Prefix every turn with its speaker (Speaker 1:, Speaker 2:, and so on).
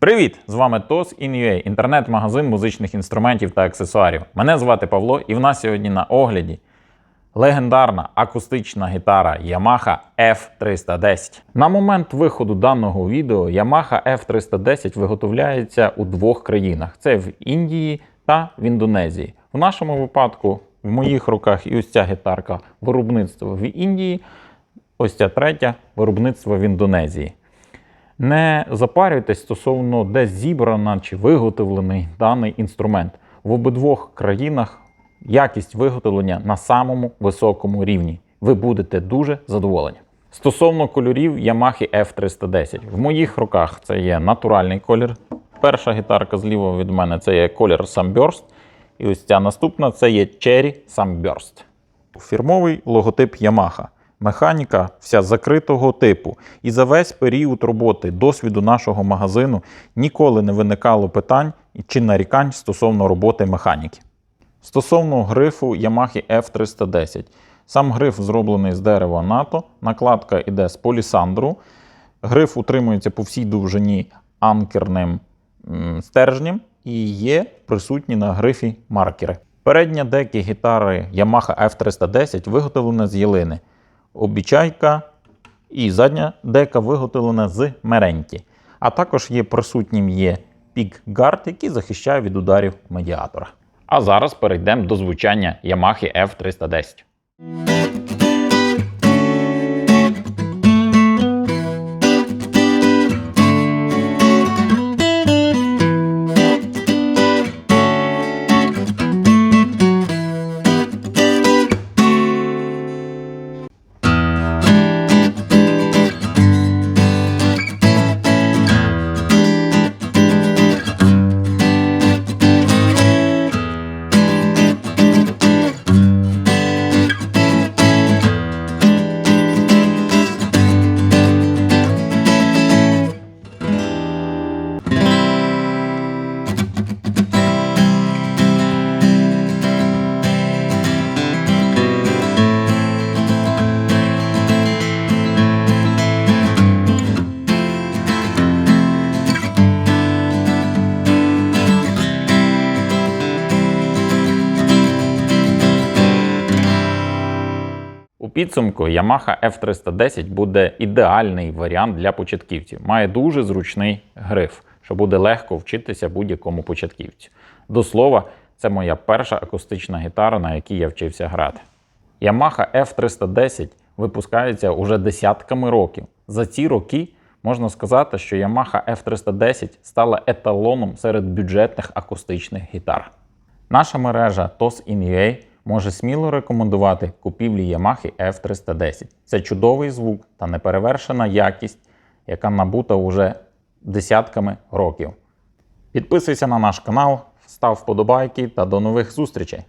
Speaker 1: Привіт! З вами TOS In.UA, інтернет-магазин музичних інструментів та аксесуарів. Мене звати Павло, і в нас сьогодні на огляді легендарна акустична гітара Yamaha F310. На момент виходу даного відео Yamaha F310 виготовляється у двох країнах: це в Індії та в Індонезії. В нашому випадку, в моїх руках, і ось ця гітарка виробництво в Індії, ось ця третя виробництво в Індонезії. Не запарюйтесь стосовно де зібрана чи виготовлений даний інструмент. В обидвох країнах якість виготовлення на самому високому рівні. Ви будете дуже задоволені. Стосовно кольорів Yamaha F310. В моїх руках це є натуральний колір. Перша гітарка зліва від мене це є колір Sunburst. І ось ця наступна це є Cherry Sunburst. Фірмовий логотип Yamaha. Механіка вся закритого типу. І за весь період роботи, досвіду нашого магазину ніколи не виникало питань чи нарікань стосовно роботи механіки. Стосовно грифу Yamaha F310. Сам гриф зроблений з дерева НАТО, накладка йде з полісандру. Гриф утримується по всій довжині анкерним стержнем і є присутні на грифі маркери. Передня деки гітари Yamaha F310 виготовлена з ялини. Обічайка і задня дека виготовлена з меренті. А також є присутнім є пік-гард, який захищає від ударів медіатора. А зараз перейдемо до звучання Yamaha F310. У підсумку Yamaha F310 буде ідеальний варіант для початківців. Має дуже зручний гриф, що буде легко вчитися будь-якому початківцю. До слова, це моя перша акустична гітара, на якій я вчився грати. Yamaha F310 випускається уже десятками років. За ці роки можна сказати, що Yamaha F310 стала еталоном серед бюджетних акустичних гітар. Наша мережа TOS In.UA може сміло рекомендувати купівлі Yamaha F310. Це чудовий звук та неперевершена якість, яка набута уже десятками років. Підписуйся на наш канал, став вподобайки та до нових зустрічей!